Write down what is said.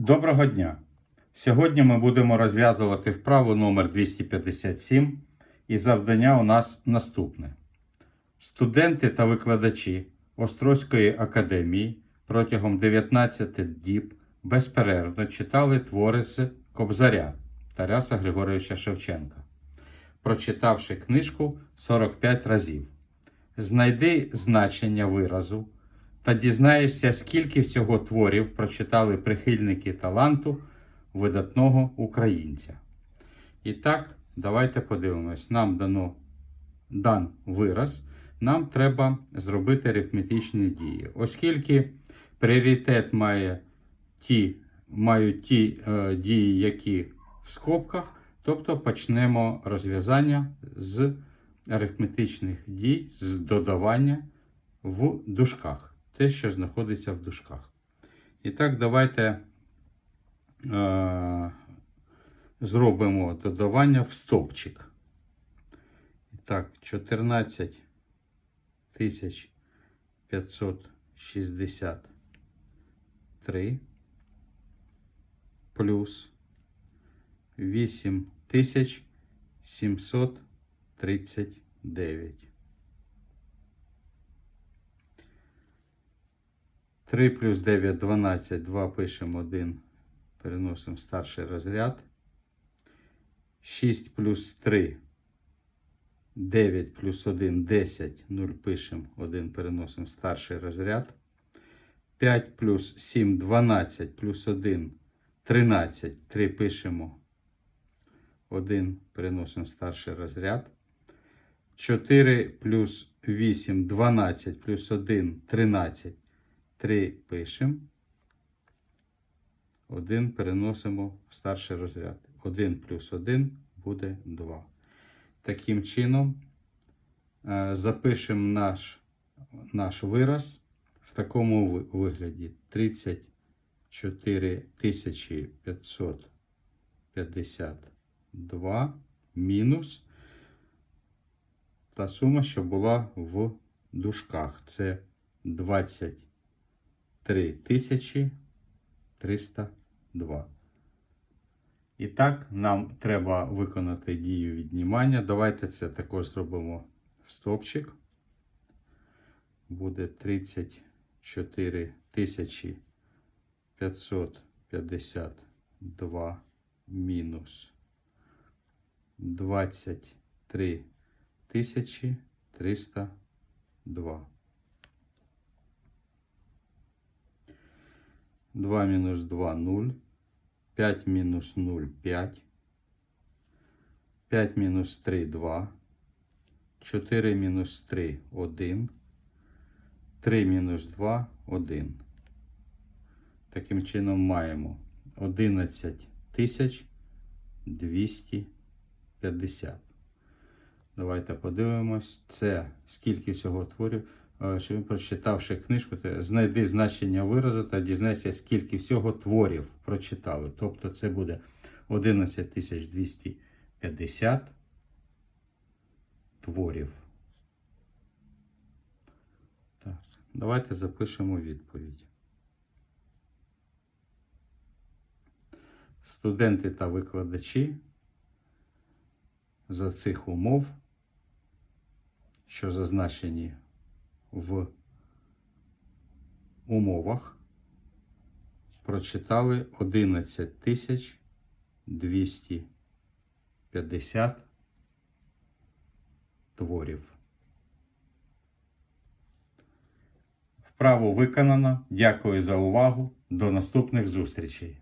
Доброго дня! Сьогодні ми будемо розв'язувати вправу номер 257 і завдання у нас наступне. Студенти та викладачі Острозької академії протягом 19 діб безперервно читали твори з Кобзаря Тараса Григоровича Шевченка, прочитавши книжку 45 разів. Знайди значення виразу та дізнаєшся, скільки всього творів прочитали прихильники таланту видатного українця. І так, давайте подивимось. Нам дано дан вираз, нам треба зробити арифметичні дії. Оскільки пріоритет має ті, мають ті е, дії, які в скобках, тобто почнемо розв'язання з арифметичних дій, з додавання в дужках. Те, що знаходиться в дужках. І так, давайте е, зробимо додавання в стовпчик. І так, 14 тисяч 563 плюс 8 тисяч 739. 3 плюс 9 12, 2 пишемо 1, переносимо старший розряд. 6 плюс 3 9 плюс 1 10, 0 пишемо 1, переносимо старший розряд. 5 плюс 7 12 плюс 1 13, 3 пишемо 1, переносимо старший розряд. 4 плюс 8 12 плюс 1 13. 3 пишемо. 1 переносимо в старший розряд. 1 плюс 1 буде 2. Таким чином, е, запишемо наш, наш вираз в такому вигляді. 34 552 мінус та сума, що була в дужках. Це 20. 3302. І так, нам треба виконати дію віднімання. Давайте це також зробимо в стопчик. Буде 34 552 мінус 23 302. 2 мінус 2 0. 5 мінус 0 5. 5 мінус 3 2. 4 мінус 3 1. 3 мінус 2 1. Таким чином маємо 11 тисяч 250. Давайте подивимось. Це скільки всього творів. Е, Що він прочитавши книжку, знайди значення виразу та дізнайся, скільки всього творів прочитали. Тобто це буде 11250 творів. Так, давайте запишемо відповідь. Студенти та викладачі за цих умов, що зазначені в умовах прочитали 11 тисяч 250 творів. Вправо виконано. Дякую за увагу. До наступних зустрічей.